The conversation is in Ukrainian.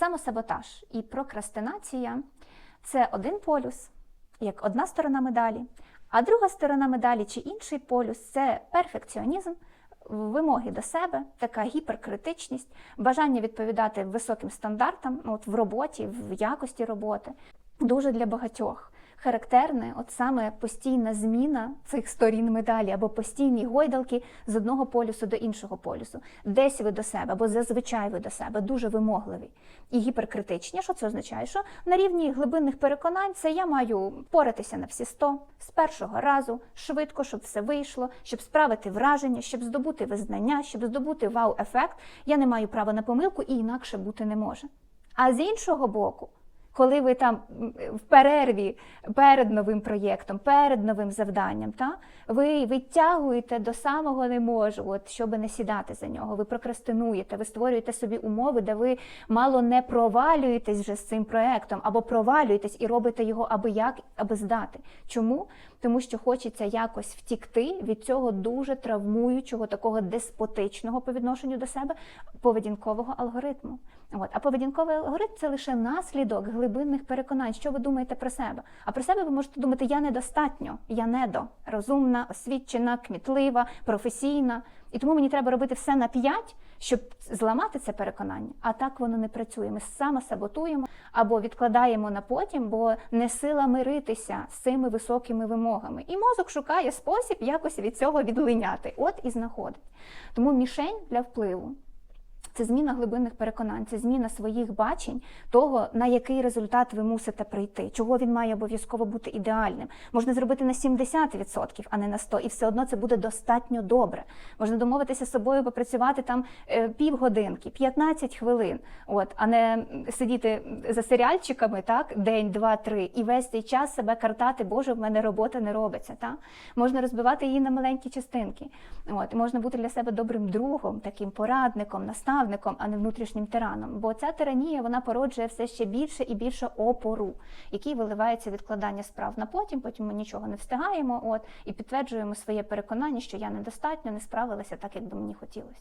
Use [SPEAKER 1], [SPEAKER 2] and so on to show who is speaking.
[SPEAKER 1] Самосаботаж і прокрастинація це один полюс, як одна сторона медалі, а друга сторона медалі чи інший полюс це перфекціонізм, вимоги до себе, така гіперкритичність, бажання відповідати високим стандартам ну, от в роботі, в якості роботи. Дуже для багатьох характерне, от саме постійна зміна цих сторін медалі або постійні гойдалки з одного полюсу до іншого полюсу. Десь ви до себе, або зазвичай ви до себе дуже вимогливі і гіперкритичні. Що це означає? Що на рівні глибинних переконань це я маю поратися на всі сто з першого разу, швидко, щоб все вийшло, щоб справити враження, щоб здобути визнання, щоб здобути вау-ефект. Я не маю права на помилку і інакше бути не може. А з іншого боку, коли ви там в перерві перед новим проєктом, перед новим завданням, та, ви витягуєте до самого не можу, от, щоб не сідати за нього, ви прокрастинуєте, ви створюєте собі умови, де ви мало не провалюєтесь вже з цим проєктом, або провалюєтесь і робите його аби як, аби здати. Чому? Тому що хочеться якось втікти від цього дуже травмуючого, такого деспотичного по відношенню до себе поведінкового алгоритму. От. А поведінковий алгоритм це лише наслідок глибинних переконань, що ви думаєте про себе. А про себе ви можете думати, я недостатньо, я недо, розумна, освічена, кмітлива, професійна. І тому мені треба робити все на п'ять, щоб зламати це переконання. А так воно не працює. Ми самосаботуємо або відкладаємо на потім, бо не сила миритися з цими високими вимогами. І мозок шукає спосіб якось від цього відлиняти. От і знаходить. Тому мішень для впливу. Це зміна глибинних переконань, це зміна своїх бачень того, на який результат ви мусите прийти, чого він має обов'язково бути ідеальним. Можна зробити на 70%, а не на 100%, і все одно це буде достатньо добре. Можна домовитися з собою, попрацювати там е, півгодинки, 15 хвилин, от, а не сидіти за серіальчиками, так, день, два, три, і весь цей час себе картати, Боже, в мене робота не робиться. Так? Можна розбивати її на маленькі частинки. От, можна бути для себе добрим другом, таким порадником, наставником, а не внутрішнім тираном. Бо ця тиранія вона породжує все ще більше і більше опору, який виливається відкладання справ на потім. Потім ми нічого не встигаємо. От і підтверджуємо своє переконання, що я недостатньо не справилася так, як би мені хотілося.